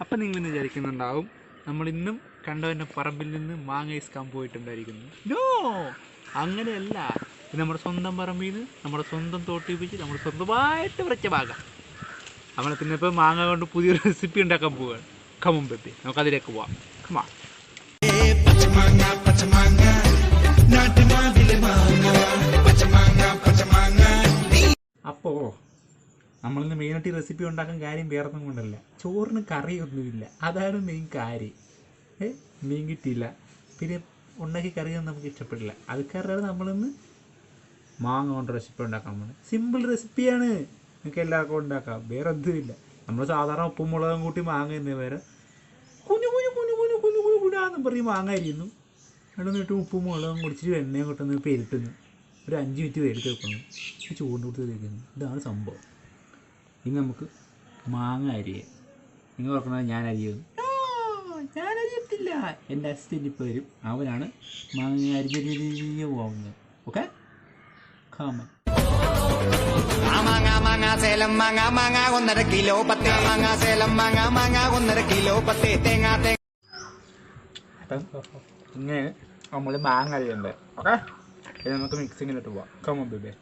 അപ്പം നിങ്ങൾ വിചാരിക്കുന്നുണ്ടാവും നമ്മൾ ഇന്നും കണ്ടവന്റെ പറമ്പിൽ നിന്ന് മാങ്ങ ഇസ്കാൻ പോയിട്ടുണ്ടായിരിക്കുന്നു. നോ! അങ്ങനെയല്ല. ഇത് നമ്മുടെ സ്വന്തം പറമ്പിൽ നിന്ന് നമ്മുടെ സ്വന്തം തോട്ടി വെച്ച് നമ്മൾ സ്വന്തമായിട്ട് വിറച്ച ഭാഗം നമ്മളെ പിന്നെ ഇപ്പോൾ മാങ്ങ കൊണ്ട് പുതിയൊരു റെസിപ്പി ഉണ്ടാക്കാൻ പോവുകയാണ് കമും ബെബി നമുക്ക് മാങ്ങ പച്ചമാങ്ങ പച്ചമാങ്ങ അപ്പോ നമ്മളിന്ന് മെയിനായിട്ട് റെസിപ്പി ഉണ്ടാക്കാൻ കാര്യം വേറൊന്നും കൊണ്ടല്ല. ചോറിന് കറിയൊന്നുമില്ല. അതാണ് മെയിൻ കാര്യം. ഏ മീൻ കിട്ടിയില്ല. പിന്നെ ഉണ്ടാക്കി കറിയൊന്നും നമുക്ക് ഇഷ്ടപ്പെടില്ല. അത് കാരണം നമ്മളിന്ന് മാങ്ങ കൊണ്ട് റെസിപ്പി ഉണ്ടാക്കാൻ പോകുന്നത് സിമ്പിൾ റെസിപ്പിയാണ് നിങ്ങൾക്ക് എല്ലാവർക്കും ഉണ്ടാക്കാം. വേറെ ഒന്നുമില്ല നമ്മൾ സാധാരണ ഉപ്പും മുളകും കൂട്ടി മാങ്ങ എന്നിവരെ കുഞ്ഞു കുഞ്ഞു കുഞ്ഞു കുഞ്ഞു പറയും മാങ്ങ അരിയുന്നു. എന്നിട്ട് ഉപ്പും മുളകും കുടിച്ചിട്ട് എണ്ണയും കൊട്ടുന്നു പെരുട്ടുന്നു ഒരു അഞ്ച് മിനിറ്റ് പേരിട്ട് വെക്കുന്നു ഈ ചൂടിന്റെ കൊടുത്ത് തേക്കുന്നു ഇതാണ് സംഭവം. ഇനി നമുക്ക് മാങ്ങ അരിയ നിങ്ങൾ ഓർക്കണത് ഞാൻ അരിയുന്നു. ഞാൻ അരിയത്തില്ല. എന്റെ അസിസ്റ്റന്റ് ഇപ്പോൾ വരും. അവനാണ് മാങ്ങ അരിഞ്ഞ പോകുന്നത് ഓക്കെ കാമ മാങ്ങ മാങ്ങ സേലം മാങ്ങ മാങ്ങ ഒന്നര കിലോ പത്ത്. മാങ്ങ സേലം മാങ്ങ മാങ്ങ ഒന്നര കിലോ പത്ത്. തേങ്ങ തേങ്ങ. അപ്പം ഇങ്ങനെ നമ്മൾ മാങ്ങ അരിയുണ്ട്. ഓക്കെ നമുക്ക് മിക്സിങ്ങിലിട്ട് പോവാം. കമ ബേബേ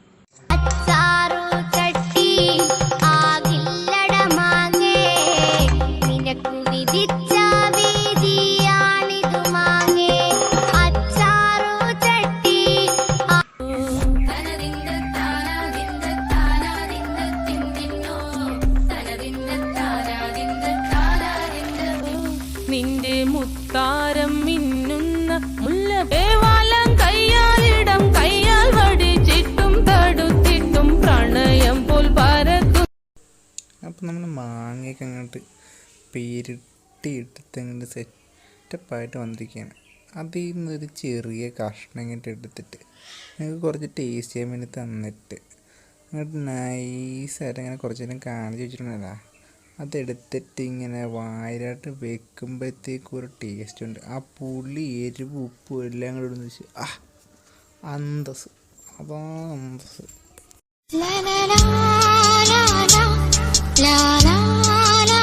നമ്മൾ മാങ്ങയൊക്കെ അങ്ങോട്ട് പെരുട്ടി എടുത്ത് അങ്ങോട്ട് സെറ്റപ്പായിട്ട് വന്നിരിക്കുകയാണ് അതിൽ നിന്നൊരു ചെറിയ കഷ്ണം ഇങ്ങോട്ട് എടുത്തിട്ട് ഞങ്ങൾക്ക് കുറച്ച് ടേസ്റ്റ് ചെയ്യാൻ വേണ്ടി തന്നിട്ട് അങ്ങോട്ട് നൈസായിട്ട് അങ്ങനെ കുറച്ച് നേരം കാണിച്ച് വെച്ചിട്ടുണ്ടല്ലോ. അതെടുത്തിട്ട് ഇങ്ങനെ വായിലായിട്ട് വെക്കുമ്പോഴത്തേക്കും ഒരു ടേസ്റ്റ് ഉണ്ട്. ആ പുളി എരിവ് ഉപ്പും എല്ലാം കൂടെ ഇടുന്ന വെച്ച് ആ അന്തസ് അതാ അന്തസ്. ലാ ലാ ലാ